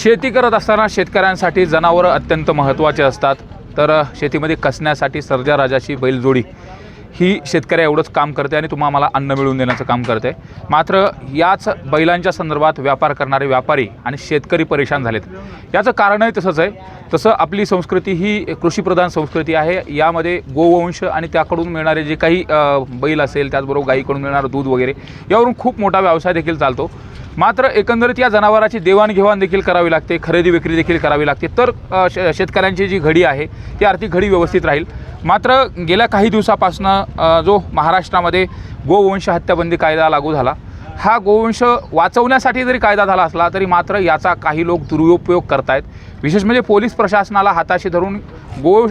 शेती करत असताना शेतकऱ्यांसाठी जनावरं अत्यंत महत्त्वाचे असतात. तर शेतीमध्ये कसण्यासाठी सर्जा राजाची बैलजोडी ही शेतकऱ्या एवढंच काम करते आणि तुम्हा मला अन्न मिळवून देण्याचं काम करते. मात्र याच बैलांच्या संदर्भात व्यापार करणारे व्यापारी आणि शेतकरी परेशान झालेत. याचं कारणही तसंच आहे. तसं आपली संस्कृती ही कृषीप्रधान संस्कृती आहे. यामध्ये गोवंश आणि त्याकडून मिळणारे जे काही बैल असेल त्याचबरोबर गाईकडून मिळणारं दूध वगैरे यावरून खूप मोठा व्यवसाय देखील चालतो. मात्र एकंदरीत या जनावराची देवाणघेवाण देखील करावी लागते खरेदी विक्री देखील करावी लागते. तर शेतकऱ्यांची जी घडी आहे ती आर्थिक घडी व्यवस्थित राहील. मात्र गेल्या काही दिवसापासनं जो महाराष्ट्रामध्ये गोवंश हत्याबंदी कायदा लागू झाला हा गोवंश वाचवण्यासाठी जरी कायदा झाला असला तरी मात्र याचा काही लोक दुरुपयोग करतायत. विशेष म्हणजे पोलीस प्रशासनाला हाताशी धरून गो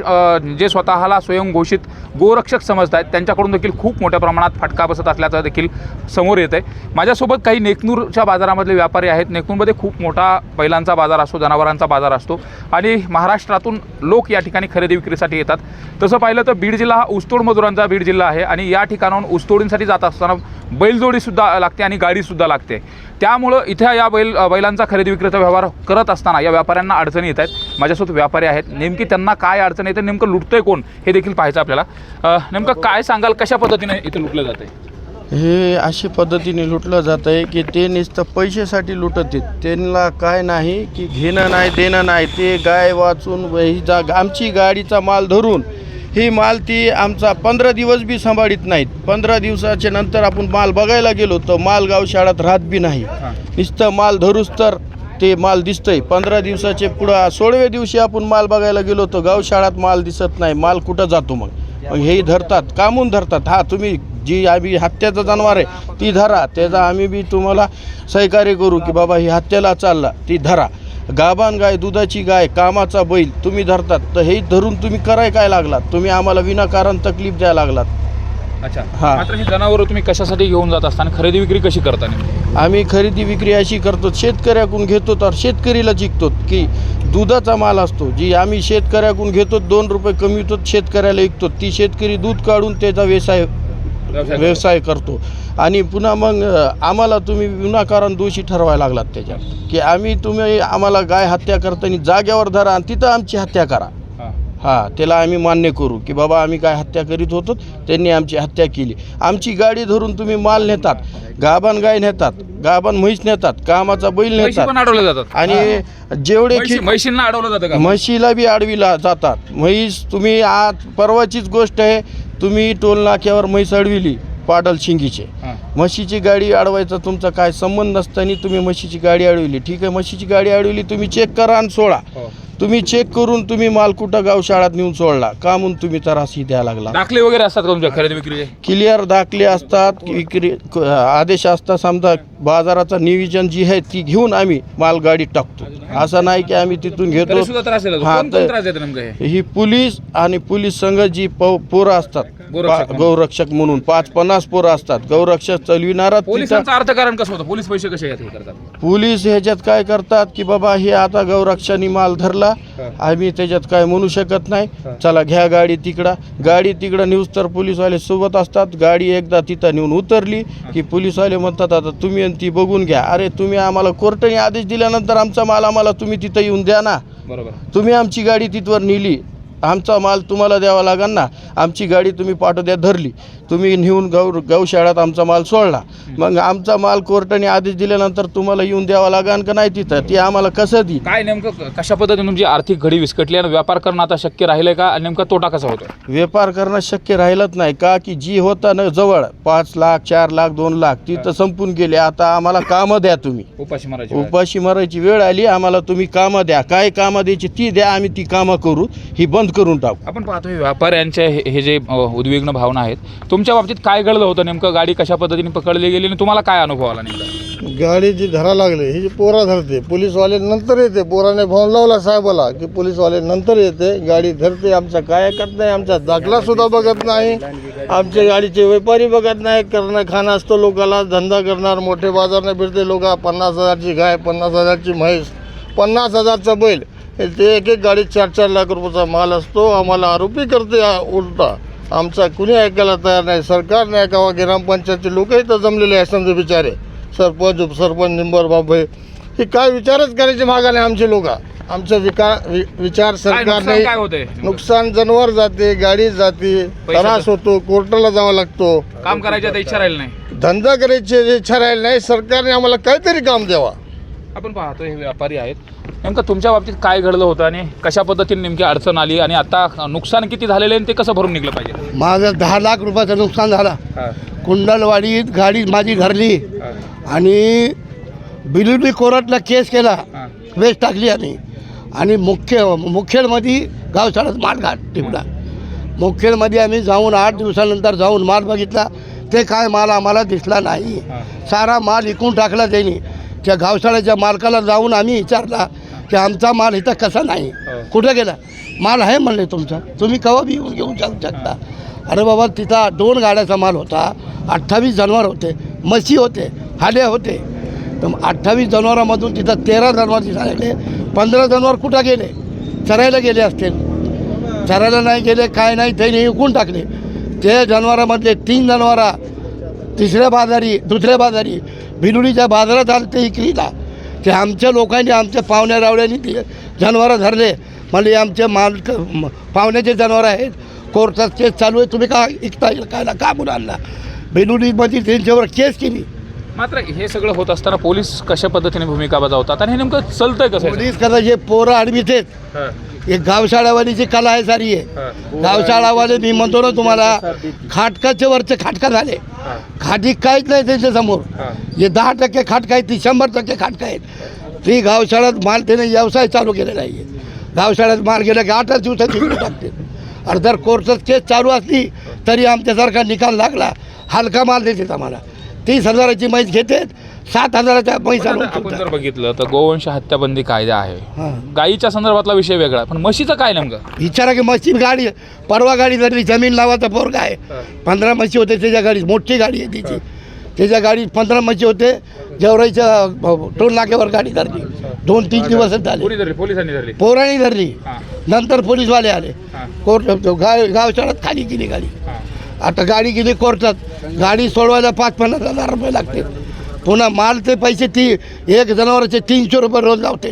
जे स्वतःला स्वयंघोषित गोरक्षक समजत आहेत त्यांच्याकडून देखील खूप मोठ्या प्रमाणात फटका बसत असल्याचं देखील समोर येत आहे माझ्यासोबत काही नेकनूरच्या बाजारामधले व्यापारी आहेत. नेकनूरमध्ये खूप मोठा बैलांचा बाजार असतो जनावरांचा बाजार असतो आणि महाराष्ट्रातून लोक या ठिकाणी खरेदी विक्रीसाठी येतात. तसं पाहिलं तर बीड जिल्हा हा ऊसतोड मजुरांचा बीड जिल्हा आहे आणि या ठिकाणाहून ऊसतोडींसाठी जात असताना बैलजोडीसुद्धा लागते आणि गाडीसुद्धा लागते. त्यामुळं इथं या बैल बैलांचा खरेदी विक्रीचा व्यवहार करत असताना या व्यापाऱ्यांना अडचणी येत आहेत. माझ्यासोबत व्यापारी आहेत. नेमकी त्यांना काय अडचण येते नेमकं लुटतंय कोण हे देखील पाहायचं आपल्याला. नेमकं काय सांगाल कशा पद्धतीने इथं लुटलं जातं हे अशी पद्धतीने लुटलं जात आहे की ते नुसतं पैशासाठी लुटत आहेत. त्यांना काय नाही की घेणं नाही देणं नाही. ते गाय वाचून ही जा आमची गाडीचा माल धरून ही माल ती आमचा पंधरा दिवस बी सांभाळीत नाहीत. पंधरा दिवसाच्या नंतर आपण माल बघायला गेलो तर माल गावशाळात राहत बी नाही. नुसतं माल धरूच तर ते माल दिसतंय. पंधरा दिवसाचे पुढं सोळव्या दिवशी आपण माल बघायला गेलो तर गावशाळात माल दिसत नाही. माल कुठं जातो मग? मग हे धरतात कामून धरतात. हा तुम्ही जी आम्ही हत्याचं जनावर आहे ती धरा. त्याचा आम्ही बी तुम्हाला सहकार्य करू की बाबा ही हत्याला चालला ती धरा. गाभान गाय दुधाची गाय कामाचा बैल तुम्ही धरतात तर हे धरून तुम्ही कराय काय लागलात? तुम्ही आम्हाला विनाकारण तकलीफ द्यायला लागलात. अच्छा. हा. मात्र ही जनावरं तुम्ही कशासाठी घेऊन जात असताना खरेदी विक्री कशी करता नेमकी? आम्ही खरेदी विक्री अशी करतो शेतकऱ्याकडून घेतो तर शेतकरीला जिंकतो की दुधाचा माल असतो. जी आम्ही शेतकऱ्याकडून घेतो दोन रुपये कमी होतो शेतकऱ्याला विकतो. ती शेतकरी दूध काढून त्याचा व्यवसाय व्यवसाय करतो. आणि पुन्हा मग आम्हाला तुम्ही विनाकारण दोषी ठरवायला लागलात त्याच्यात. की आम्ही तुम्ही आम्हाला गाय हत्या करताना जाग्यावर धरा आणि तिथं आमची हत्या करा. हां. त्याला आम्ही मान्य करू की बाबा आम्ही काय हत्या करीत होतो त्यांनी आमची हत्या केली. आमची गाडी धरून तुम्ही माल नेतात गाभान गाय नेतात गाभान म्हैस नेतात कामाचा बैल नेतात. अडवले जातात. आणि जेवढे म्हशींना अडवलं जातं म्हशीला बी आडवीला जातात. म्हैस तुम्ही आज परवाचीच गोष्ट आहे तुम्ही टोल नाक्यावर म्हैस अडविली पाडल शिंगीचे. म्हशीची गाडी अडवायचा तुमचा काय संबंध नसताना तुम्ही म्हशीची गाडी अडविली ठीक आहे म्हशीची गाडी अडविली तुम्ही चेक करा आणि सोडा हो. तुम्ही चेक करून तुम्ही माल कुठं गाव शाळात नेऊन सोडला? का म्हणून तुम्ही त्रासही द्यायला लागला? दाखले वगैरे असतात का तुमच्या खरेदी विक्रीचे? क्लिअर दाखले असतात विक्री आदेश असतात समजा बाजाराचा नियोजन जी आहे ती घेऊन आम्ही माल गाडीत टाकतो. असं नाही की आम्ही तिथून घेतो. हां, तर- हे? पोलीस आणि पोलीस संघ जी पोरं असतात गोरक्षक म्हणून. पाच पन्नास पोरं असतात. गौरक्षक चलविणारा अर्थकारण कसं होतं? पोलीस पैसे कसे पोलीस ह्याच्यात काय करतात की बाबा हे आता गौरक्षाने माल धरला आम्ही त्याच्यात काय म्हणू शकत नाही. चला घ्या गाडी तिकडं. गाडी तिकडं नेऊस तर पोलीसवाले सोबत असतात. गाडी एकदा तिथं नेऊन उतरली की पोलीसवाले म्हणतात आता तुम्ही आणि ती बघून घ्या. अरे तुम्ही आम्हाला कोर्टाने आदेश दिल्यानंतर आमचा माल आम्हाला तुम्ही तिथं येऊन द्या ना. बरोबर. तुम्ही आमची गाडी तिथवर नेली. आमचा माल तुम्हाला द्यावा लागेल ना. आमची गाडी तुम्ही पाठवद्या धरली. तुम्ही नेऊन गौ गौशाळात आमचा माल सोडला. मग आमचा माल कोर्टाने आदेश दिल्यानंतर तुम्हाला येऊन द्यावा लागेल का नाही तिथं? ती आम्हाला कसं दी काय नेमकं कशा पद्धतीने तुमची आर्थिक घडी विस्कटली आणि व्यापार करणं आता शक्य राहिलंय का? आणि नेमका तोटा कसा होतो व्यापार करणं शक्य राहिलंच नाही का? की जी होता ना जवळ पाच लाख चार लाख दोन लाख ती तर संपून गेली. आता आम्हाला कामं द्या तुम्ही. उपाशी मारायची वेळ. उपाशी मरायची वेळ आली. आम्हाला तुम्ही कामं द्या. काय कामं द्यायची ती द्या. आम्ही ती कामं करू. ही बंद करून टाकू. आपण पाहतोय व्यापाऱ्यांचे हे हे जे अ, उद्विग्न भावना आहेत तुमच्या बाबतीत काय घडलं होतं नेमकं? गाडी कशा पद्धतीने पकडली गेली आणि तुम्हाला काय अनुभव आला नेमका? गाडी जी धरा लागली ही जी पोरा धरते पोलीसवाले नंतर येते. पोराने फोन लावला साहेबाला की पोलीसवाले नंतर येते. गाडी धरते आमचा काय ऐकत नाही आमचा दाखला सुद्धा बघत नाही. आमच्या गाडीचे व्यापारी बघत नाही. करणं खाणं असतो लोकाला. धंदा करणार मोठे बाजारने फिरते लोक. पन्नास हजारची गाय पन्नास हजारची म्हैस पन्नास हजारचा बैल. हे ते एक एक गाडीत चार चार लाख रुपयाचा माल असतो. आम्हाला आरोपी करते हा उलटा. आमचा कुणी ऐकायला तयार नाही. सरकार नाही ऐकावा ग्रामपंचायतचे लोकही तर जमलेले आहे समजा बिचारे. सरपंच उपसरपंच निंबर बाबे हे. काय विचारच करायचे मागा नाही आमचे लोक. आमचं विका वि- विचार सरकार नुकसान नाही नुकसान जनावर जाते गाडी जाते. त्रास होतो कोर्टाला जावं लागतो. काम करायची इच्छा राहिली नाही. धंदा करायची इच्छा राहील नाही. सरकारने आम्हाला काहीतरी काम द्यावा. आपण पाहतो हे व्यापारी आहेत. नेमकं तुमच्या बाबतीत काय घडलं होतं आणि कशा पद्धतीने नेमकी अडचण आली आणि आता नुकसान किती झालेलं आहे आणि ते कसं भरून निघलं पाहिजे? माझं दहा लाख रुपयाचं नुकसान झालं. कुंडलवाडीत गाडी माझी धरली आणि बिलुडी कोर्टाला केस केला. वेस टाकली आणि. आणि मुख्य मुखेडमध्ये गावसाळ्यात मालघाट टिपला. मुखेडमध्ये आम्ही जाऊन आठ दिवसानंतर जाऊन माल बघितला. ते काय माल आम्हाला दिसला नाही. सारा माल इकून टाकला त्यांनी. त्या गावसाळ्याच्या मालकाला जाऊन आम्ही विचारला की आमचा माल इथं कसा नाही? कुठं गेला? माल आहे म्हणले तुमचा. तुम्ही केव्हा बी येऊन घेऊन जाऊ शकता. अरे बाबा तिथं दोन गाड्याचा माल होता. अठ्ठावीस जनावर होते. म्हशी होते. हाडे होते. तर अठ्ठावीस जनावरांमधून तिथं तेरा जनावर दिसायले पंधरा जनावर कुठं गेले? चरायला गेले असतील. चरायला नाही गेले काय नाही त्यांनी विकून टाकले. ते जनावरांमधले तीन जनावरा तिसऱ्या बाजारी दुसऱ्या बाजारी. भिलुडीच्या बाजारात आले ते इकलीला ते आमच्या लोकांनी आमच्या पाहुण्या रावड्यांनी ते जनावरं धरले. म्हणजे आमचे माल म- पाहुण्याचे जनावर आहेत कोर्टात केस चालू आहे तुम्ही का इकता येईल काय का मुलांना भिलुडीमध्ये त्यांच्यावर केस केली. मात्र हे सगळं होत असताना पोलीस कशा पद्धतीने भूमिका बजावतात? आणि हे नेमकं चालतंय कसं? पोलीस कसं जे पोरं आडवीत आहेत. एक गावशाळावालीची कला आहे सारी आहे. गावशाळावाले मी म्हणतो ना तुम्हाला खाटकाचे वरचे खाटका झाले. खाटी काहीच नाही त्यांच्यासमोर जे दहा टक्के खाटका आहेत ती शंभर टक्के खाटका आहेत. ती गावशाळात माल त्याने व्यवसाय चालू केलेला आहे. गावशाळात माल गेला की आठच दिवसात विकून टाकते आणि जर कोर्टात केस चालू असली तरी आमच्यासारखा निकाल लागला हलका माल देतात आम्हाला. तीस हजाराची म्हैस घेतात सात हजाराच्या म्हैस पण आणून आता आपण ठेवतात. जर बघितलं तर गोवंश हत्याबंदी कायदा आहे. हां. गायीच्या संदर्भातला विषय वेगळा पण म्हशीचं काय नेमकं? विचारा की म्हशी गाडी परवा गाडी धरली जमीन लावाचा पोरगा आहे. पंधरा म्हशी होते त्याच्या गाडीत मोठी गाडी आहे तिची. त्याच्या गाडीत पंधरा म्हशी होते जेवराईच्या टोल नाक्यावर गाडी धरली. दोन तीन दिवसच झाले. कोणी धरली? पोलिसांनी धरली? धरली. हां. नंतर पोलीसवाले आले. हां. कोर्ट गाव गावशाळात खाली गेली गाडी. आता गाडी गेली कोर्टात. गाडी सोडवायला पाच पन्नास हजार रुपये लागते. पुन्हा माल ते पैसे ती एक जनावराचे तीनशे रुपये रोज लावते.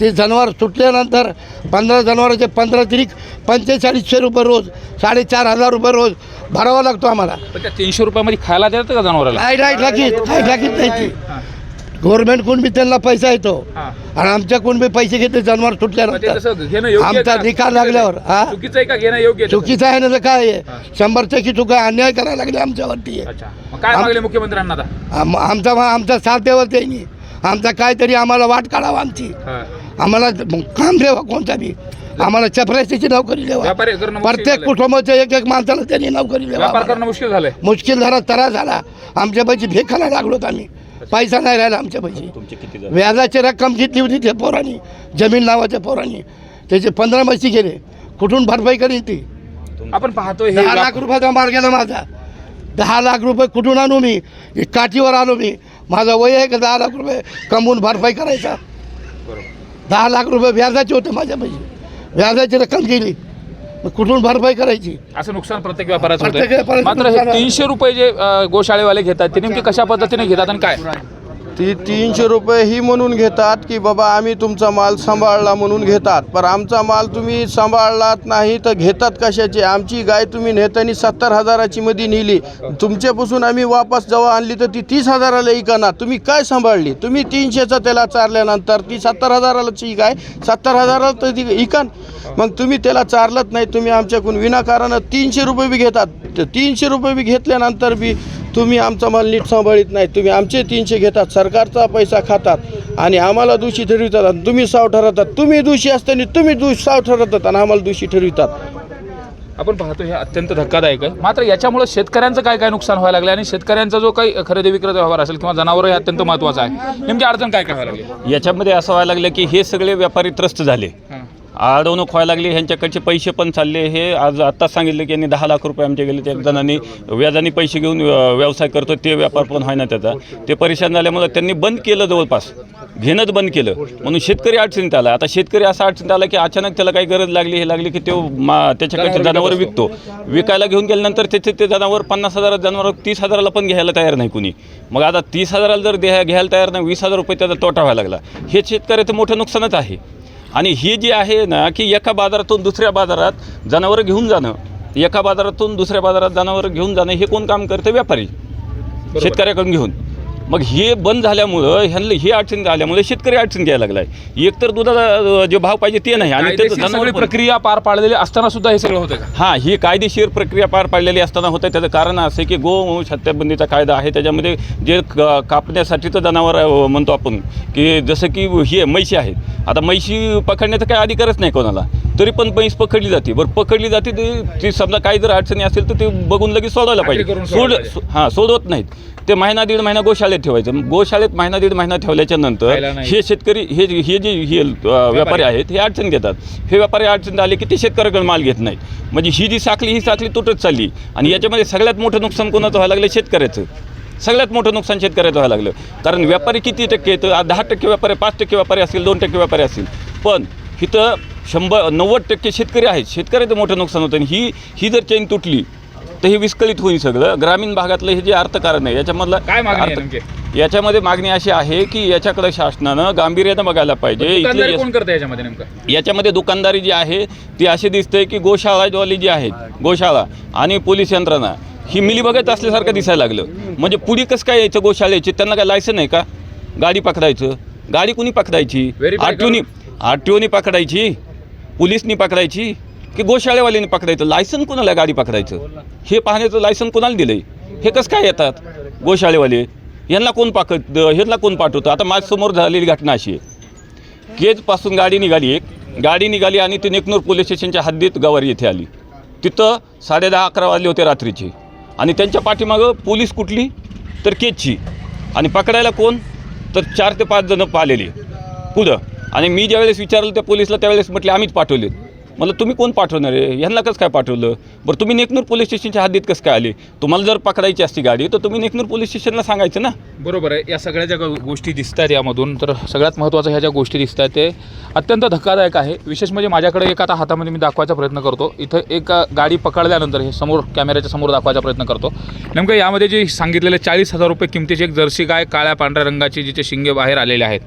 ते जनावर सुटल्यानंतर पंधरा जनावराचे पंधरा तिरीक पंचेचाळीसशे रुपये रोज साडेचार हजार रुपये रोज भरावा लागतो आम्हाला. तीनशे रुपयामध्ये खायला देतात का जनावराला? काय नाही टाकीत काय नाही ती. गव्हर्नमेंट कोण बी त्यांना पैसा येतो. आणि आमच्या कोण बी पैसे घेते जनावर सुटल्यानंतर आहे आमचा? निकाल लागल्यावर हा? चुकीचं आहे का? घेणं योग्य आहे तसं? चुकीचं आहे ना तर काय आहे? शंभर टक्के चुका अन्याय करायला लागले आमच्यावरती. काय मागले मुख्यमंत्र्यांना आमचा आमचा साथ द्यावा त्यांनी आमचा काहीतरी आम्हाला वाट काढावा आमची. आम्हाला काम द्यावा कोणता बी. आम्हाला चपराशीची नोकरी द्यावा प्रत्येक. कुटुंबाच्या एक एक माणसाला त्यांनी नोकरी द्यावा मुश्किल मुश्किल झाला त्रास झाला. आमच्या पैसे भेखायला लागलोत आम्ही. पैसा? नाही राहिला आमच्या पैसे. व्याजाची रक्कम घेतली होती त्या पोरांनी जमीन लावाच्या पोरांनी त्याचे पंधरा म्हशी गेले. कुठून भरपाई करीन ती? आपण पाहतोय हे दहा लाख रुपयाचा माल गेला माझा. दहा लाख रुपये कुठून आणू मी? काठीवर आलो मी. माझा वय आहे का दहा लाख रुपये? कमवून भरपाई करायचा. दहा लाख रुपये व्याजाचे होते माझ्या पैसे. व्याजाची रक्कम गेली. मग कुठून भरपाई करायची? असं नुकसान प्रत्येक व्यापाराचं प्रत्येक होतं व्यापाराचं मात्र हे नुकसान आहे. तीनशे रुपये जे अं, गोशाळेवाले घेतात ते नेमके कशा पद्धतीने घेतात आणि काय? ती तीनशे रुपये ही म्हणून घेतात की बाबा आम्ही तुमचा माल सांभाळला म्हणून घेतात. पण आमचा माल तुम्ही सांभाळलात नाही तर घेतात कशाची? आमची गाय तुम्ही नेतानी सत्तर हजाराची मध्ये नेली. तुमच्यापासून आम्ही वापस जेव्हा आणली तर ती तीस हजाराला इकाना तुम्ही काय सांभाळली? तुम्ही तीनशेचा त्याला चारल्यानंतर ती सत्तर हजाराची गाय सत्तर हजाराला तर ती इकन. मग तुम्ही त्याला चारलत नाही तुम्ही आमच्याकडून विनाकारण तीनशे रुपये बी घेतात. तीनशे रुपये बी घेतल्यानंतर बी तुम्ही आमचा माल नीट सांभाळीत नाही. तुम्ही आमचे तीनशे घेतात सरकारचा पैसा खातात आणि आम्हाला दोषी ठरवितात आणि तुम्ही साव ठरवतात तुम्ही दोषी असताना तुम्ही दोष साव ठरवतात आणि आम्हाला दोषी ठरवितात. आपण पाहतो हे अत्यंत धक्कादायक आहे. मात्र याच्यामुळे शेतकऱ्यांचं काय काय नुकसान व्हायला लागलं आणि शेतकऱ्यांचा जो काही खरेदी विक्रेता व्यवहार असेल किंवा जनावर हे अत्यंत महत्त्वाचं आहे नेमकी अडचण काय काय व्हायला लागली? याच्यामध्ये असं व्हायला लागलं की हे सगळे व्यापारी त्रस्त झाले. हां. अडवणूक व्हायला लागली ह्यांच्याकडचे पैसे पण चालले. हे आज आत्ताच सांगितले की यांनी दहा लाख रुपये आमचे गेले त्या जणांनी व्याजाने पैसे घेऊन व्यवसाय करतो ते व्यापार पण व्हायना त्याचा. ते परेशान झाल्यामुळं त्यांनी बंद केलं जवळपास. घेणंच बंद केलं. म्हणून शेतकरी अडचणीत आला. आता शेतकरी असा अडचणीत आला की अचानक त्याला काही गरज लागली हे लागली की तो मा त्याच्याकडचे जनावर विकतो. विकायला घेऊन गेल्यानंतर त्याचे ते जनावर पन्नास हजारात जनावर तीस हजाराला पण घ्यायला तयार नाही कुणी. मग आता तीस हजाराला जर द्या घ्यायला तयार नाही वीस हजार रुपये त्याचा तोटा व्हायला लागला. हे शेतकऱ्याचं मोठं नुकसानच आहे. आणि ही जी आहे ना की एका बाजारातून दुसऱ्या बाजारात जनावरं घेऊन जाणं एका बाजारातून दुसऱ्या बाजारात जनावरं घेऊन जाणं हे कोण काम करते? व्यापारी. शेतकऱ्याकडून घेऊन. मग हे बंद झाल्यामुळं ह्यांना ही अडचण आल्यामुळे शेतकरी अडचण घ्यायला लागलाय. एकतर दुधाचा जे भाव पाहिजे ते नाही आणि ते कायदेशीर जनावर सगळी पण- प्रक्रिया पार पाडलेली असताना सुद्धा हे सगळं होतं का? हां ही कायदेशीर प्रक्रिया पार पाडलेली असताना होतं त्याचं कारण असं आहे की गोवंश हत्याबंदीचा कायदा आहे. त्याच्यामध्ये जे कापण्यासाठीचं जनावर म्हणतो आपण की जसं की हे म्हैशी आहेत. आता म्हैशी पकडण्याचा काही अधिकारच नाही कोणाला. तरी पण म्हैस पकडली जाते. बरं पकडली जाते ती ती समजा काही जर अडचणी असेल तर ते बघून लगेच सोडवायला पाहिजे. सोड हां सोडवत नाहीत. ते महिना दीड महिना गोशाळेत ठेवायचं. गोशाळेत महिना दीड महिना ठेवल्याच्या नंतर. हे शेतकरी हे जे- हे जे हे व्यापारी आहेत हे अडचण घेतात. हे व्यापारी अडचण आले की ते शेतकऱ्याकडे माल घेत नाहीत. म्हणजे ही जी साखळी ही साखळी तुटत चालली. आणि याच्यामध्ये सगळ्यात मोठं नुकसान कोणाचं व्हायला लागलं? शेतकऱ्याचं. सगळ्यात मोठं नुकसान शेतकऱ्याचं व्हायला लागलं. कारण व्यापारी किती टक्के येतं दहा टक्के व्यापारी पाच टक्के व्यापारी असतील दोन टक्के व्यापारी असतील. पण इथं शंभर नव्वद टक्के शेतकरी आहेत. शेतकऱ्याचं मोठं नुकसान होतं आणि ही ही जर चेन तुटली तर हे विस्कळीत होईल सगळं. ग्रामीण भागातलं हे जे अर्थकारण आहे याच्यामधलं काय मागणी? याच्यामध्ये मागणी अशी आहे की याच्याकडे शासनानं गांभीर्यानं बघायला पाहिजे. कोण करतं याच्यामध्ये नेमकं? याच्यामध्ये दुकानदारी जी आहे ती अशी दिसते की गोशाळावाली जी आहेत गोशाळा आणि पोलीस यंत्रणा ही मिली बघत असल्यासारखं दिसायला लागलं. म्हणजे पुढे कसं काय यायचं गोशाळेची? त्यांना काय लायसन आहे का? गाडी पकडायचं. गाडी कुणी पकडायची? Verify आर ओनी पकडायची पोलिसनी पकडायची की गोशाळेवाल्याने पकडायचं? लायसन कोणाला गाडी पकडायचं? हे पाहण्याचं लायसन कोणाला दिलंय? हे कसं काय येतात? गोशाळेवाले. यांना कोण पाकड ह्यांना कोण पाठवतं? आता माझ्यासमोर झालेली घटना अशी आहे. केजपासून गाडी निघाली एक. गाडी निघाली आणि ती नेकनूर पोलीस स्टेशनच्या हद्दीत गवारी येथे आली. तिथं साडेदहा अकरा वाजले होते रात्रीचे. आणि त्यांच्या पाठीमागं पोलीस कुठली? तर केजची. आणि पकडायला कोण? तर चार ते पाच जणं पाहिलेली पुढं. आणि मी ज्यावेळेस विचारलं त्या पोलिसला त्यावेळेस म्हटले आम्हीच पाठवले मला तुम्ही कोण पाठवणार आहे? ह्यांना कसं काय पाठवलं? बरं तुम्ही नेकनूर पोलीस स्टेशनच्या हद्दीत कसं काय आले? तुम्हाला जर पकडायची असती गाडी तर तुम्ही नेकनूर पोलीस स्टेशनला सांगायचं ना. बरोबर आहे. या सगळ्या ज्या गोष्टी दिसत आहेत यामधून तर सगळ्यात महत्त्वाचं ह्या ज्या गोष्टी दिसत आहेत ते अत्यंत धक्कादायक आहे. विशेष म्हणजे माझ्याकडे एक आता हातामध्ये मी दाखवायचा प्रयत्न करतो. इथं एक गाडी पकडल्यानंतर हे समोर कॅमेऱ्याच्या समोर दाखवायचा प्रयत्न करतो. नेमकं यामध्ये जे सांगितलेले चाळीस हजार रुपये किमतीची एक जर्सी गाय काळ्या पांढऱ्या रंगाची जिचे शिंगे बाहेर आलेले आहेत.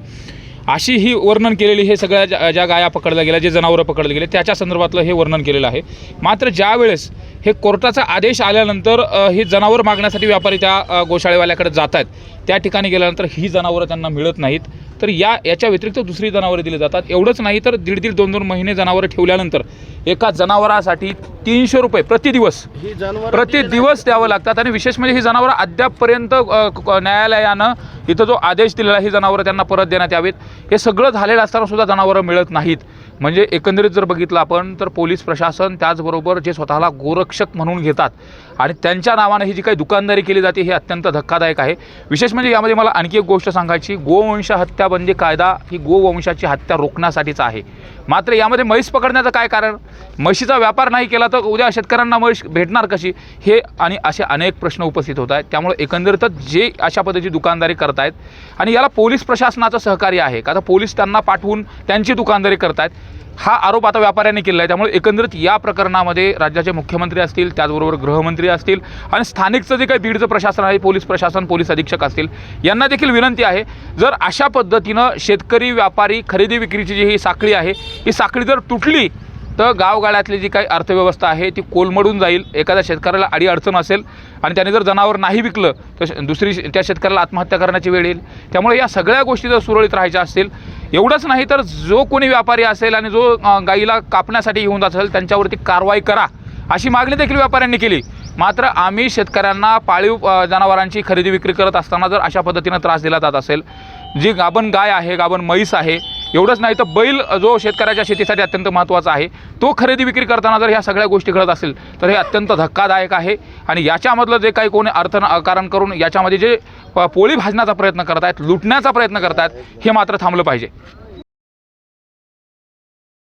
अशी ही वर्णन केलेली हे सगळ्या ज्या ज्या गाया पकडल्या गेल्या जे जनावरं पकडले गेले त्याच्या संदर्भातलं हे वर्णन केलेलं आहे. मात्र ज्या वेळेस हे कोर्टाचा आदेश आल्यानंतर हे ही जनावर मागण्यासाठी व्यापारी त्या गोशाळेवाल्याकडे जात आहेत त्या ठिकाणी गेल्यानंतर ही जनावरं त्यांना मिळत नाहीत. तर या याच्या व्यतिरिक्त दुसरी जनावरं दिली जातात. एवढंच नाही तर दीड दीड दोन दोन महिने जनावरं ठेवल्यानंतर एका जनावरासाठी तीनशे रुपये प्रतिदिवस ही जनावर प्रति दिवस द्यावं लागतात. आणि विशेष म्हणजे ही जनावरं अद्यापपर्यंत न्यायालयानं इथं जो आदेश दिलेला ही जनावरं त्यांना परत देण्यात यावीत. हे सगळं झालेलं असताना सुद्धा जनावरं मिळत नाहीत. म्हणजे एकंदरीत जर बघितलं आपण तर पोलीस प्रशासन त्याचबरोबर जे स्वतःला गोरक्षक म्हणून घेतात. आणि त्यांच्या नावानं ही जी काही दुकानदारी केली जाते हे अत्यंत धक्कादायक आहे. विशेष म्हणजे यामध्ये मला आणखी एक गोष्ट सांगायची. गोवंश हत्याबंदी कायदा ही गोवंशाची हत्या रोखण्यासाठीच आहे. मात्र यामध्ये म्हैस पकडण्याचं काय कारण? म्हशीचा व्यापार नाही केला तर उद्या शेतकऱ्यांना म्हैस भेटणार कशी? हे आणि असे अनेक प्रश्न उपस्थित होत आहेत. त्यामुळे एकंदरीतच जे अशा पद्धतीची दुकानदारी करत आहेत आणि याला पोलीस प्रशासनाचं सहकार्य आहे. का आता पोलीस त्यांना पाठवून त्यांची दुकानदारी करत आहेत हा आरोप आता व्यापाऱ्यांनी केला आहे. त्यामुळे एकंदरीत या प्रकरणामध्ये राज्याचे मुख्यमंत्री असतील त्याचबरोबर गृहमंत्री असतील आणि स्थानिकचं जे काही बीडचं प्रशासन आहे पोलीस प्रशासन पोलीस अधीक्षक असतील यांना देखील विनंती आहे जर अशा पद्धतीनं शेतकरी व्यापारी खरेदी विक्रीची जी ही साखळी आहे ही साखळी जर तुटली तर गावगाड्यातली जी काही अर्थव्यवस्था आहे ती कोलमडून जाईल. एखाद्या शेतकऱ्याला अडी अडचण असेल आणि त्याने जर जनावर नाही विकलं तर दुसरी त्या शेतकऱ्याला आत्महत्या करण्याची वेळ येईल. त्यामुळे या सगळ्या गोष्टी जर सुरळीत राहायच्या असतील एवढंच नाही तर जो कोणी व्यापारी असेल आणि जो गाईला कापण्यासाठी येऊन जात असेल त्यांच्यावरती कारवाई करा अशी मागणी देखील व्यापाऱ्यांनी केली. मात्र आम्ही शेतकऱ्यांना पाळीव जनावरांची खरेदी विक्री करत असताना जर अशा पद्धतीनं त्रास दिला जात असेल जी गाभण गाय आहे गाभण म्हैस आहे एवढंच नाही तर बैल जो शेतकऱ्याच्या शेतीसाठी अत्यंत महत्त्वाचा आहे तो खरेदी विक्री करताना जर ह्या सगळ्या गोष्टी घडत असेल तर हे अत्यंत धक्कादायक आहे. आणि याच्यामधलं जे काही कोणी अर्थ कारण करून याच्यामध्ये जे पोळी भाजण्याचा प्रयत्न करत आहेत लुटण्याचा प्रयत्न करत आहेत हे मात्र थांबलं पाहिजे.